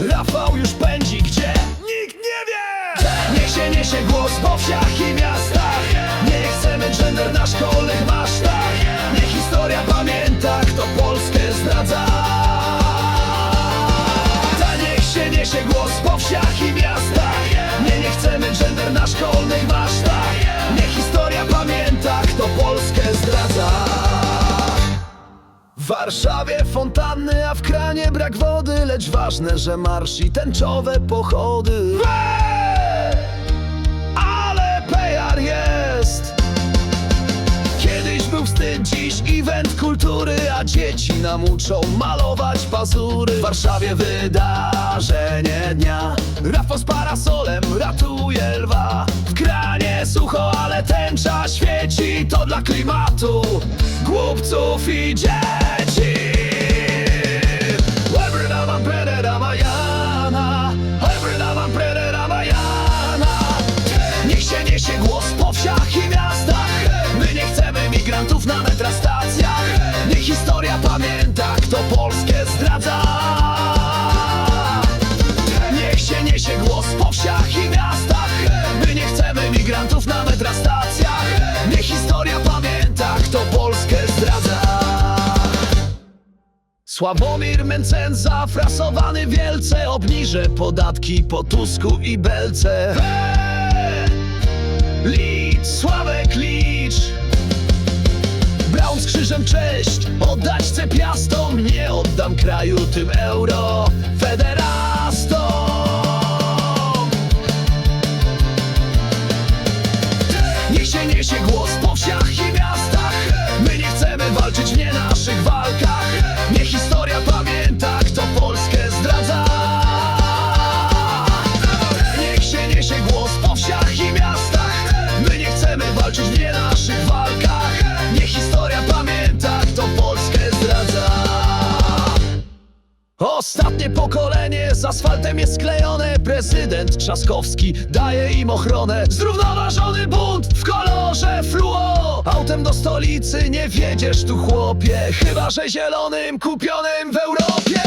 Rafał już pędzi gdzie? W Warszawie fontanny, a w kranie brak wody Lecz ważne, że marsz i tęczowe pochody. Eee! Ale PR jest! Kiedyś był wstyd, dziś event kultury A dzieci nam uczą malować pazury W Warszawie wydarzenie dnia. Rafał z parasolem ratuje lwa. W kranie sucho, ale tęcza świeci To dla klimatu, głupców i dzieci Sławomir Mencenza, frasowany wielce Obniżę podatki po Tusku i Belce. Eee! Licz, Sławek licz! Braun z krzyżem cześć Oddać chcę piastom Nie oddam kraju tym euro. Federastom Ostatnie pokolenie z asfaltem jest sklejone. Prezydent Trzaskowski daje im ochronę. Zrównoważony bunt w kolorze fluo. Autem do stolicy nie wiedziesz tu chłopie. Chyba, że zielonym kupionym w Europie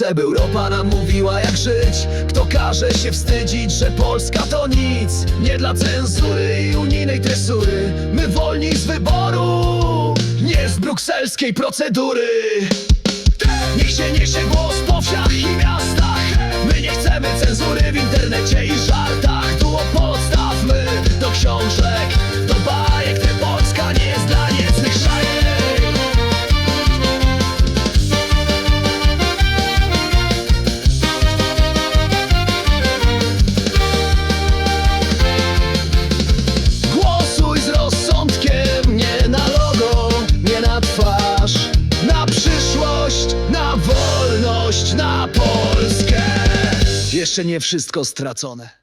chce, Europa nam mówiła jak żyć. Kto każe się wstydzić, że Polska to nic? Nie dla cenzury i unijnej tresury. My wolni z wyboru Nie z brukselskiej procedury. Niech się niesie głos po wsiach i miastach. My nie chcemy cenzury w internecie i żartach Jeszcze nie wszystko stracone